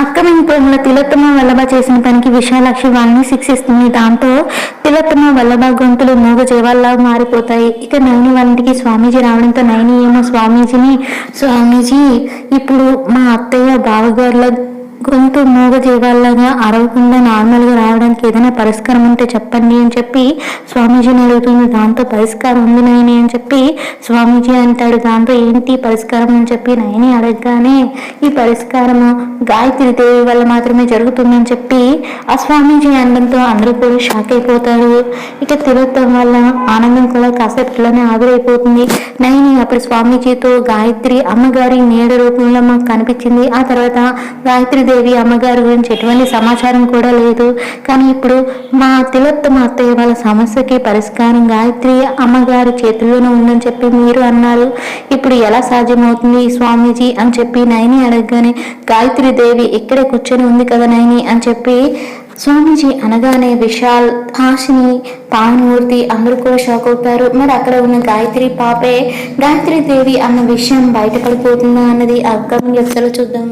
అక్రమింగ్ ప్రేమలో తిలోత్తమ వల్లభ చేసిన పనికి విశాలాక్షి వాళ్ళని శిక్షిస్తుంది దాంతో తిలోత్తమ వల్లభ గొంతులు మూగ జీవాల్లా మారిపోతాయి. ఇక నైని వాళ్ళకి స్వామీజీ రావడంతో నైని ఏమో స్వామీజీని స్వామీజీ ఇప్పుడు మా అత్తయ్య బావగారుల గొంతు మూగ జీవాల్లాగా అరవకుండా నార్మల్గా రావడానికి ఏదైనా పరిష్కారం ఉంటే చెప్పండి అని చెప్పి స్వామీజీని అడుగుతుంది. దాంతో పరిష్కారం ఉంది నయని అని చెప్పి స్వామీజీ అంటాడు. దాంతో ఏంటి పరిష్కారం అని చెప్పి నయని అడగగానే ఈ పరిష్కారము గాయత్రి దేవి వల్ల మాత్రమే జరుగుతుందని చెప్పి ఆ స్వామీజీ అనడంతో అందరూ కూడా షాక్ అయిపోతారు. ఇక తిరుగుతాం వల్ల ఆనందం కూడా కాసేపట్లోనే ఆవిరైపోతుంది. నయని అప్పుడు స్వామీజీతో గాయత్రి అమ్మగారి నీడ రూపంలో మాకు కనిపించింది. ఆ తర్వాత గాయత్రి దేవి అమ్మగారి గురించి ఎటువంటి సమాచారం కూడా లేదు. కానీ ఇప్పుడు మా తిలోత్తమ అత్తయ్య వాళ్ళ సమస్యకి పరిష్కారం గాయత్రి అమ్మగారి చేతుల్లోనే ఉందని చెప్పి మీరు అన్నారు. ఇప్పుడు ఎలా సాధ్యమవుతుంది స్వామీజీ అని చెప్పి నయని అడగగానే గాయత్రి దేవి ఇక్కడే కూర్చొని ఉంది కదా నయని అని చెప్పి స్వామీజీ అనగానే విశాల్ హాసిని పానుమూర్తి అందరూ కూడా షాక్ అవుతారు. మరి అక్కడ ఉన్న గాయత్రి పాపే గాయత్రి దేవి అన్న విషయం బయటపడిపోతుందా అన్నది అప్కమింగ్ ఎపిసోడ్లో చూద్దాం.